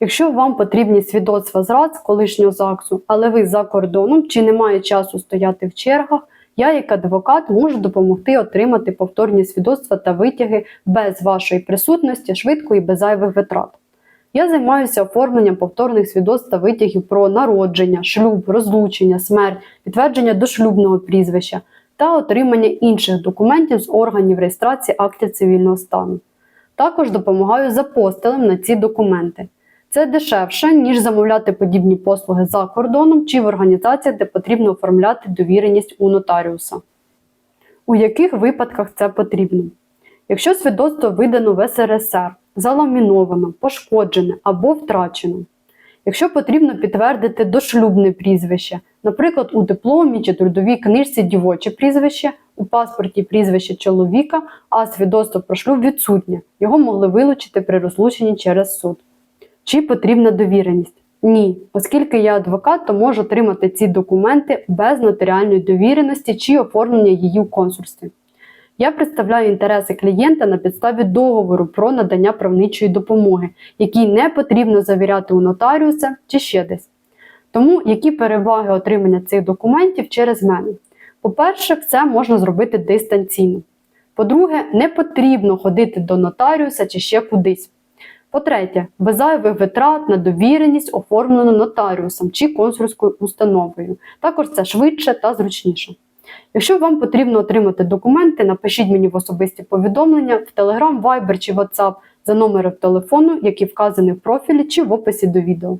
Якщо вам потрібні свідоцтва з колишнього ЗАГСу, але ви за кордоном чи немає часу стояти в чергах, я, як адвокат, можу допомогти отримати повторні свідоцтва та витяги без вашої присутності, швидко і без зайвих витрат. Я займаюся оформленням повторних свідоцтв та витягів про народження, шлюб, розлучення, смерть, підтвердження дошлюбного прізвища та отримання інших документів з органів реєстрації актів цивільного стану. Також допомагаю з апостилем на ці документи. Це дешевше, ніж замовляти подібні послуги за кордоном чи в організаціях, де потрібно оформляти довіреність у нотаріуса. У яких випадках це потрібно? Якщо свідоцтво видано в СРСР, заламіновано, пошкоджене або втрачено. Якщо потрібно підтвердити дошлюбне прізвище, наприклад, у дипломі чи трудовій книжці дівоче прізвище, у паспорті прізвище чоловіка, а свідоцтво про шлюб відсутнє, його могли вилучити при розлученні через суд. Чи потрібна довіреність? Ні, оскільки я адвокат, то можу отримати ці документи без нотаріальної довіреності чи оформлення її в консульстві. Я представляю інтереси клієнта на підставі договору про надання правничої допомоги, який не потрібно завіряти у нотаріуса чи ще десь. Тому які переваги отримання цих документів через мене? По-перше, це можна зробити дистанційно. По-друге, не потрібно ходити до нотаріуса чи ще кудись. По-третє, без зайвих витрат на довіреність оформлену нотаріусом чи консульською установою. Також це швидше та зручніше. Якщо вам потрібно отримати документи, напишіть мені в особисті повідомлення в Telegram, Viber чи WhatsApp за номером телефону, який вказаний в профілі чи в описі до відео.